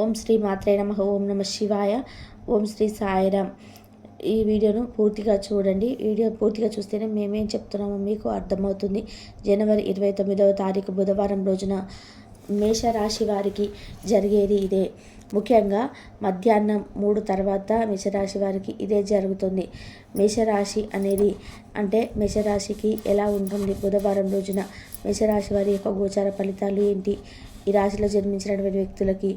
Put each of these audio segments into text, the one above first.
ఓం శ్రీ మాత్రే నమ ఓం నమ శివాయ ఓం శ్రీ సాయిరామ్. ఈ వీడియోను పూర్తిగా చూడండి. వీడియో పూర్తిగా చూస్తేనే మేమేం చెప్తున్నామో మీకు అర్థమవుతుంది. జనవరి ఇరవై తొమ్మిదవ తారీఖు బుధవారం రోజున మేషరాశి వారికి జరిగేది ఇదే. ముఖ్యంగా మధ్యాహ్నం మూడు తర్వాత మేషరాశి వారికి ఇదే జరుగుతుంది. మేషరాశి అనేది అంటే మేషరాశికి ఎలా ఉంటుంది? బుధవారం రోజున మేషరాశి వారి యొక్క గోచార ఫలితాలు ఏంటి? ఈ రాశిలో జన్మించినటువంటి వ్యక్తులకి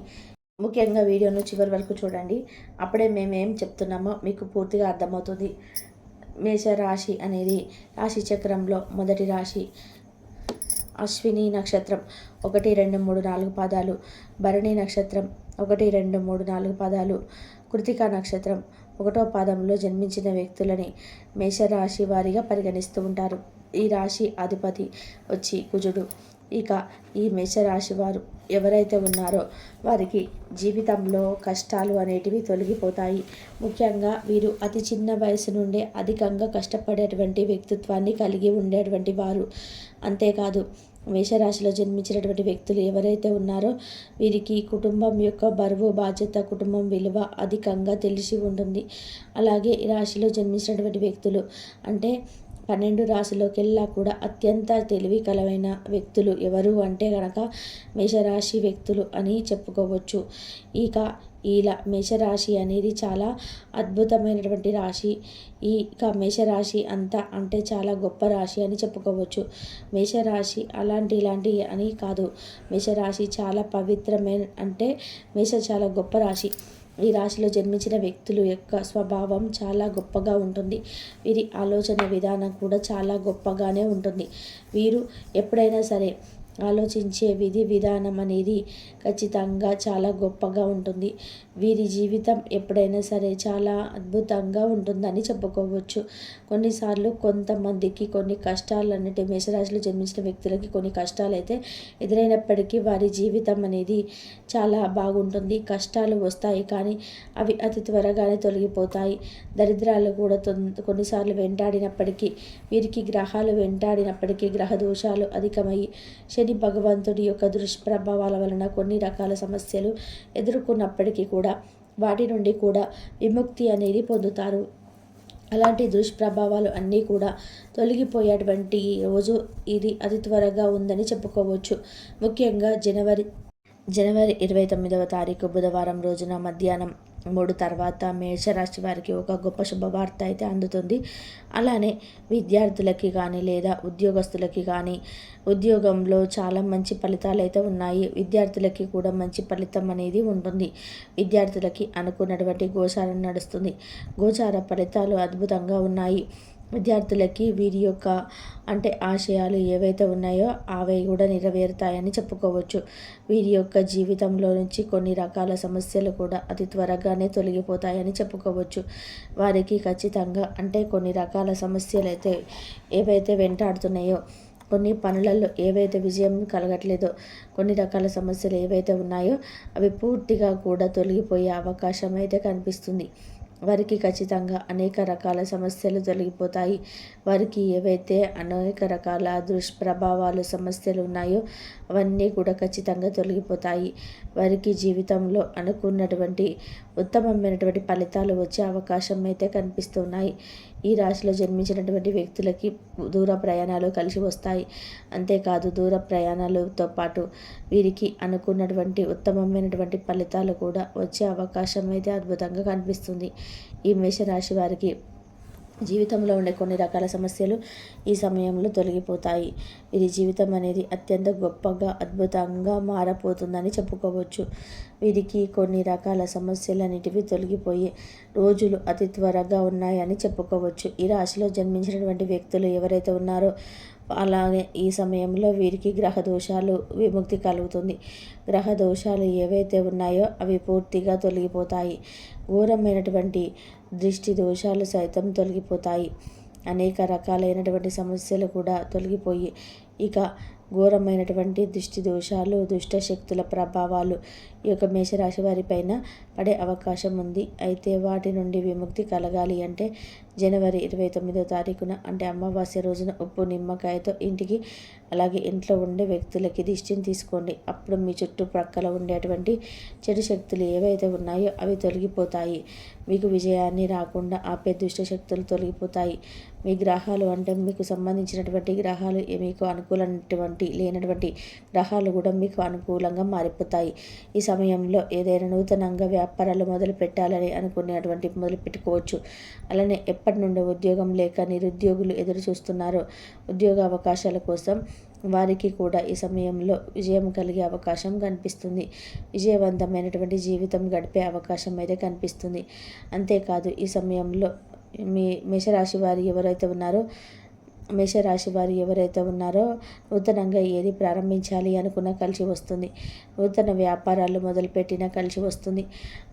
ముఖ్యంగా వీడియోను చివరి వరకు చూడండి. అప్పుడే మేము ఏం చెప్తున్నామో మీకు పూర్తిగా అర్థమవుతుంది. మేష రాశి అనేది రాశి చక్రంలో మొదటి రాశి. అశ్విని నక్షత్రం ఒకటి రెండు మూడు నాలుగు పాదాలు. భరణి నక్షత్రం ఒకటి రెండు మూడు నాలుగు పాదాలు. కృతికా నక్షత్రం ఒకటో పాదంలో జన్మించిన వ్యక్తులని మేషరాశి వారిగా పరిగణిస్తూ ఉంటారు. ఈ రాశి అధిపతి వచ్చి కుజుడు. ఇక ఈ మేషరాశి వారు ఎవరైతే ఉన్నారో వారికి జీవితంలో కష్టాలు అనేటివి తొలగిపోతాయి. ముఖ్యంగా వీరు అతి చిన్న వయసు నుండే అధికంగా కష్టపడేటువంటి వ్యక్తిత్వాన్ని కలిగి ఉండేటువంటి వారు. అంతేకాదు మేషరాశిలో జన్మించినటువంటి వ్యక్తులు ఎవరైతే ఉన్నారో వీరికి కుటుంబం యొక్క బరువు బాధ్యత కుటుంబం విలువ అధికంగా తెలిసి ఉంటుంది. అలాగే ఈ రాశిలో జన్మించినటువంటి వ్యక్తులు అంటే పన్నెండు రాశిలోకెల్లా కూడా అత్యంత తెలివి కలవైన వ్యక్తులు ఎవరు అంటే కనుక మేషరాశి వ్యక్తులు అని చెప్పుకోవచ్చు. ఇక ఇలా మేషరాశి అనేది చాలా అద్భుతమైనటువంటి రాశి. ఈ ఇక మేషరాశి అంతా అంటే చాలా గొప్ప రాశి అని చెప్పుకోవచ్చు. మేషరాశి అలాంటి ఇలాంటి అని కాదు. మేషరాశి చాలా పవిత్రమైన అంటే మేష చాలా గొప్ప రాశి. ఈ రాశిలో జన్మించిన వ్యక్తుల యొక్క స్వభావం చాలా గొప్పగా ఉంటుంది. వీరి ఆలోచన విధానం కూడా చాలా గొప్పగానే ఉంటుంది. వీరు ఎప్పుడైనా సరే ఆలోచించే విధి విధానం అనేది ఖచ్చితంగా చాలా గొప్పగా ఉంటుంది. వీరి జీవితం ఎప్పుడైనా సరే చాలా అద్భుతంగా ఉంటుందని చెప్పుకోవచ్చు. కొన్నిసార్లు కొంతమందికి కొన్ని కష్టాలు అన్నట్టు మేషరాశిలో జన్మించిన వ్యక్తులకి కొన్ని కష్టాలు అయితే ఎదురైనప్పటికీ వారి జీవితం అనేది చాలా బాగుంటుంది. కష్టాలు వస్తాయి కానీ అవి అతి త్వరగానే తొలగిపోతాయి. దరిద్రాలు కూడా కొన్నిసార్లు వెంటాడినప్పటికీ వీరికి గ్రహాలు వెంటాడినప్పటికీ గ్రహ దోషాలు అధికమయ్యి శని భగవంతుడి యొక్క దుష్ప్రభావాల వలన కొన్ని రకాల సమస్యలు ఎదుర్కొన్నప్పటికీ కూడా వాటి నుండి కూడా విముక్తి అనేది పొందుతారు. అలాంటి దుష్ప్రభావాలు అన్నీ కూడా తొలగిపోయేటువంటి రోజు ఇది అతి త్వరగా ఉందని చెప్పుకోవచ్చు. ముఖ్యంగా జనవరి జనవరి ఇరవై తొమ్మిదవ తారీఖు బుధవారం రోజున మధ్యాహ్నం మూడు తర్వాత మేషరాశి వారికి ఒక గొప్ప శుభవార్త అయితే అందుతుంది. అలానే విద్యార్థులకి కానీ లేదా ఉద్యోగస్తులకి కానీ ఉద్యోగంలో చాలా మంచి ఫలితాలు అయితే ఉన్నాయి. విద్యార్థులకి కూడా మంచి ఫలితం అనేది ఉంటుంది. విద్యార్థులకి అనుకున్నటువంటి గోచారం నడుస్తుంది. గోచార ఫలితాలు అద్భుతంగా ఉన్నాయి. విద్యార్థులకి వీరి యొక్క అంటే ఆశయాలు ఏవైతే ఉన్నాయో అవి కూడా నెరవేరుతాయని చెప్పుకోవచ్చు. వీరి యొక్క జీవితంలో నుంచి కొన్ని రకాల సమస్యలు కూడా అతి త్వరగానే తొలగిపోతాయని చెప్పుకోవచ్చు. వారికి ఖచ్చితంగా అంటే కొన్ని రకాల సమస్యలు అయితే ఏవైతే వెంటాడుతున్నాయో కొన్ని పనులలో ఏవైతే విజయం కలగట్లేదో కొన్ని రకాల సమస్యలు ఏవైతే ఉన్నాయో అవి పూర్తిగా కూడా తొలగిపోయే అవకాశం అయితే కనిపిస్తుంది. వారికి ఖచ్చితంగా అనేక రకాల సమస్యలు తొలగిపోతాయి వారికి ఏవైతే అనేక రకాల దుష్ప్రభావాలు సమస్యలు ఉన్నాయో అవన్నీ కూడా ఖచ్చితంగా తొలగిపోతాయి. వారికి జీవితంలో అనుకున్నటువంటి ఉత్తమమైనటువంటి ఫలితాలు వచ్చే అవకాశం అయితే కనిపిస్తున్నాయి. ఈ రాశిలో జన్మించినటువంటి వ్యక్తులకి దూర ప్రయాణాలు కలిసి వస్తాయి. అంతేకాదు దూర ప్రయాణాలతో పాటు వీరికి అనుకున్నటువంటి ఉత్తమమైనటువంటి ఫలితాలు కూడా వచ్చే అవకాశం అయితే అద్భుతంగా కనిపిస్తుంది. ఈ మేషరాశి వారికి జీవితంలో ఉండే కొన్ని రకాల సమస్యలు ఈ సమయంలో తొలగిపోతాయి. వీరి జీవితం అనేది అత్యంత గొప్పగా అద్భుతంగా మారపోతుందని చెప్పుకోవచ్చు. వీరికి కొన్ని రకాల సమస్యలు అనేటివి తొలగిపోయి రోజులు అతి త్వరగా ఉన్నాయని చెప్పుకోవచ్చు. ఈ రాశిలో జన్మించినటువంటి వ్యక్తులు ఎవరైతే ఉన్నారో అలాగే ఈ సమయంలో వీరికి గ్రహ దోషాలు విముక్తి కలుగుతుంది. గ్రహ దోషాలు ఏవైతే ఉన్నాయో అవి పూర్తిగా తొలగిపోతాయి. ఘోరమైనటువంటి దృష్టి దోషాలు సైతం తొలగిపోతాయి. అనేక రకాలైనటువంటి సమస్యలు కూడా తొలగిపోయి ఇక ఘోరమైనటువంటి దృష్టి దోషాలు దుష్ట శక్తుల ప్రభావాలు ఈ యొక్క మేషరాశి వారిపైన పడే అవకాశం ఉంది. అయితే వాటి నుండి విముక్తి కలగాలి అంటే జనవరి ఇరవై తొమ్మిదో తారీఖున అంటే అమావాస్య రోజున ఉప్పు నిమ్మకాయతో ఇంటికి అలాగే ఇంట్లో ఉండే వ్యక్తులకి దిష్టిని తీసుకోండి. అప్పుడు మీ చుట్టుప్రక్కల ఉండేటువంటి చెడు శక్తులు ఏవైతే ఉన్నాయో అవి తొలగిపోతాయి. మీకు విజయాన్ని రాకుండా ఆపే దుష్ట శక్తులు తొలగిపోతాయి. మీ గ్రహాలు అంటే మీకు సంబంధించినటువంటి గ్రహాలు మీకు అనుకూలమైనటువంటి లేనటువంటి గ్రహాలు కూడా మీకు అనుకూలంగా మారిపోతాయి. ఈ సమయంలో ఏదైనా నూతనంగా వ్యాపారాలు మొదలు పెట్టాలని అనుకునేటువంటి మొదలు పెట్టుకోవచ్చు. అలానే ఎప్పటి నుండి ఉద్యోగం లేక నిరుద్యోగులు ఎదురు చూస్తున్నారో ఉద్యోగ అవకాశాల కోసం వారికి కూడా ఈ సమయంలో విజయం కలిగే అవకాశం కనిపిస్తుంది. విజయవంతమైనటువంటి జీవితం గడిపే అవకాశం అయితే కనిపిస్తుంది. అంతేకాదు ఈ సమయంలో మీ మేషరాశి వారు ఎవరైతే ఉన్నారో మేషరాశి వారు ఎవరైతే ఉన్నారో నూతనంగా ఏది ప్రారంభించాలి అనుకున్నా కలిసి వస్తుంది. నూతన వ్యాపారాలు మొదలుపెట్టినా కలిసి వస్తుంది.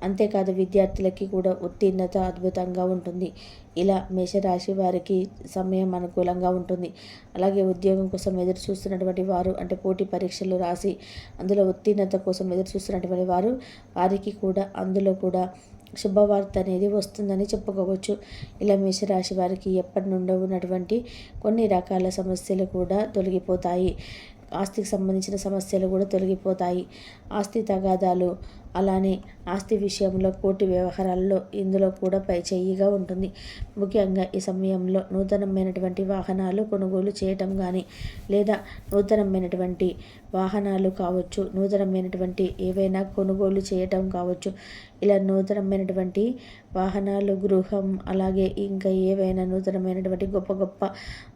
అంతేకాదు విద్యార్థులకి కూడా ఉత్తీర్ణత అద్భుతంగా ఉంటుంది. ఇలా మేషరాశి వారికి సమయం అనుకూలంగా ఉంటుంది. అలాగే ఉద్యోగం కోసం ఎదురు చూస్తున్నటువంటి వారు అంటే పోటీ పరీక్షలు రాసి అందులో ఉత్తీర్ణత కోసం ఎదురు చూస్తున్నటువంటి వారు వారికి కూడా అందులో కూడా శుభవార్త అనేది వస్తుందని చెప్పుకోవచ్చు. ఇలా మేషరాశి వారికి ఎప్పటి నుండో ఉన్నటువంటి కొన్ని రకాల సమస్యలు కూడా తొలగిపోతాయి. ఆస్తికి సంబంధించిన సమస్యలు కూడా తొలగిపోతాయి. ఆస్తి తగాదాలు అలానే ఆస్తి విషయంలో కోర్టు వ్యవహారాల్లో ఇందులో కూడా పై ఉంటుంది. ముఖ్యంగా ఈ సమయంలో నూతనమైనటువంటి వాహనాలు కొనుగోలు చేయటం కానీ లేదా నూతనమైనటువంటి వాహనాలు కావచ్చు నూతనమైనటువంటి ఏవైనా కొనుగోలు చేయటం కావచ్చు ఇలా నూతనమైనటువంటి వాహనాలు గృహం అలాగే ఇంకా ఏవైనా నూతనమైనటువంటి గొప్ప గొప్ప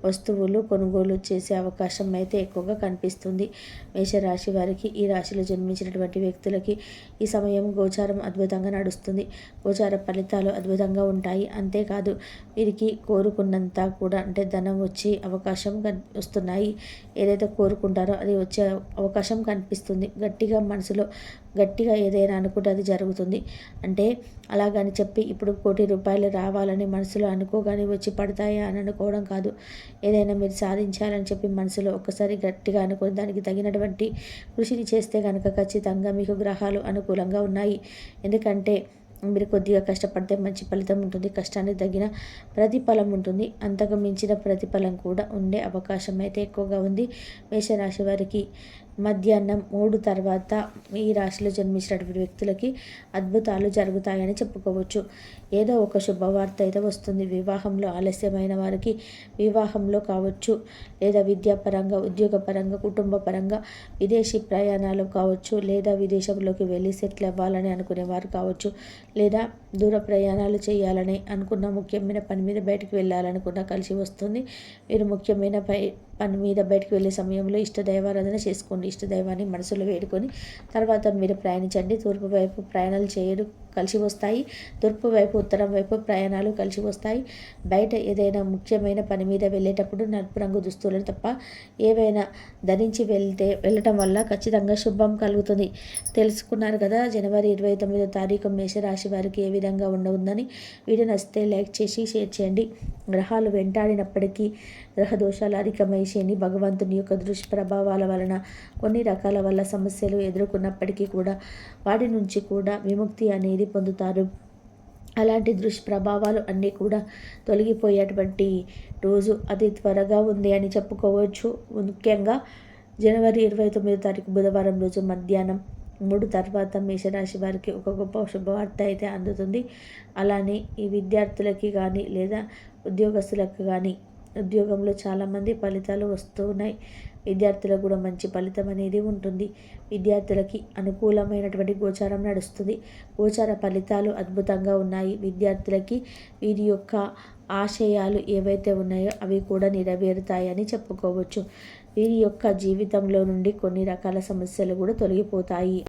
వస్తువులు కొనుగోలు చేసే అవకాశం అయితే ఎక్కువగా కనిపిస్తుంది. మేషరాశి వారికి ఈ రాశిలో జన్మించినటువంటి వ్యక్తులకి ఈ సమయం గోచారం అద్భుతంగా నడుస్తుంది. గోచార ఫలితాలు అద్భుతంగా ఉంటాయి. అంతేకాదు వీరికి కోరుకున్నంత కూడా అంటే ధనం వచ్చే అవకాశం వస్తున్నాయి. ఏదైతే కోరుకుంటారో అది వచ్చే అవకాశం కనిపిస్తుంది. గట్టిగా మనసులో గట్టిగా ఏదైనా అనుకుంటే అది జరుగుతుంది. అంటే అలాగని చెప్పి ఇప్పుడు కోటి రూపాయలు రావాలని మనసులో అనుకోగానే వచ్చి పడతాయా అని అనుకోవడం కాదు. ఏదైనా మీరు సాధించాలని చెప్పి మనసులో ఒక్కసారి గట్టిగా అనుకుని దానికి తగినటువంటి కృషిని చేస్తే కనుక ఖచ్చితంగా మీకు గ్రహాలు అనుకూలంగా ఉన్నాయి. ఎందుకంటే మీరు కొద్దిగా కష్టపడితే మంచి ఫలితం ఉంటుంది. కష్టానికి తగిన ప్రతిఫలం ఉంటుంది. అంతకు మించిన ప్రతిఫలం కూడా ఉండే అవకాశం అయితే ఎక్కువగా ఉంది. మేషరాశి వారికి మధ్యాహ్నం మూడు తర్వాత ఈ రాశిలో జన్మించినటువంటి వ్యక్తులకి అద్భుతాలు జరుగుతాయని చెప్పుకోవచ్చు. ఏదో ఒక శుభవార్త అయితే వస్తుంది. వివాహంలో ఆలస్యమైన వారికి వివాహంలో కావచ్చు. లేదా విద్యాపరంగా ఉద్యోగపరంగా కుటుంబ పరంగా విదేశీ ప్రయాణాలు కావచ్చు. లేదా విదేశంలోకి వెళ్ళి సెటిల్ అవ్వాలని అనుకునేవారు కావచ్చు. లేదా దూర ప్రయాణాలు చేయాలని అనుకున్న ముఖ్యమైన పని మీద బయటకు వెళ్ళాలనుకున్న కలిసి వస్తుంది. మీరు ముఖ్యమైన పై పని మీద బయటకు వెళ్ళే సమయంలో ఇష్ట దైవారాధన చేసుకోండి. ఇష్ట దైవాన్ని మనసులో వేడుకొని తర్వాత మీరు ప్రయాణించండి. తూర్పు వైపు ప్రయాణాలు చేయడం కలిసి వస్తాయి. తూర్పు వైపు ఉత్తరం వైపు ప్రయాణాలు కలిసి వస్తాయి. బయట ఏదైనా ముఖ్యమైన పని మీద వెళ్ళేటప్పుడు నలుపు రంగు దుస్తులను తప్ప ఏవైనా ధరించి వెళ్తే వెళ్ళటం వల్ల ఖచ్చితంగా శుభం కలుగుతుంది. తెలుసుకున్నారు కదా జనవరి ఇరవై తొమ్మిదో తారీఖు మేషరాశి వారికి ఏ విధంగా ఉండవుందని వీడియో నచ్చితే లైక్ చేసి షేర్ చేయండి. గ్రహాలు వెంటాడినప్పటికీ గ్రహ దోషాలు అధికమై శని భగవంతుని యొక్క దుష్ప్రభావాల వలన కొన్ని రకాల వల్ల సమస్యలు ఎదుర్కొన్నప్పటికీ కూడా వాటి నుంచి కూడా విముక్తి అనేది పొందుతారు. అలాంటి దుష్ప్రభావాలు అన్నీ కూడా తొలగిపోయేటువంటి రోజు అతి త్వరగా ఉంది అని చెప్పుకోవచ్చు. ముఖ్యంగా జనవరి ఇరవై తొమ్మిదో తారీఖు బుధవారం రోజు మధ్యాహ్నం మూడు తర్వాత మేషరాశి వారికి ఒక గొప్ప శుభవార్త అయితే అందుతుంది. అలానే ఈ విద్యార్థులకి కానీ లేదా ఉద్యోగస్తులకు కానీ ఉద్యోగంలో చాలామంది ఫలితాలు వస్తూ ఉన్నాయి. విద్యార్థులకు కూడా మంచి ఫలితం అనేది ఉంటుంది. విద్యార్థులకి అనుకూలమైనటువంటి గోచారం నడుస్తుంది. గోచార ఫలితాలు అద్భుతంగా ఉన్నాయి. విద్యార్థులకి వీరి యొక్క ఆశయాలు ఏవైతే ఉన్నాయో అవి కూడా నెరవేరుతాయని చెప్పుకోవచ్చు. వీరి యొక్క జీవితంలో నుండి కొన్ని రకాల సమస్యలు కూడా తొలగిపోతాయి.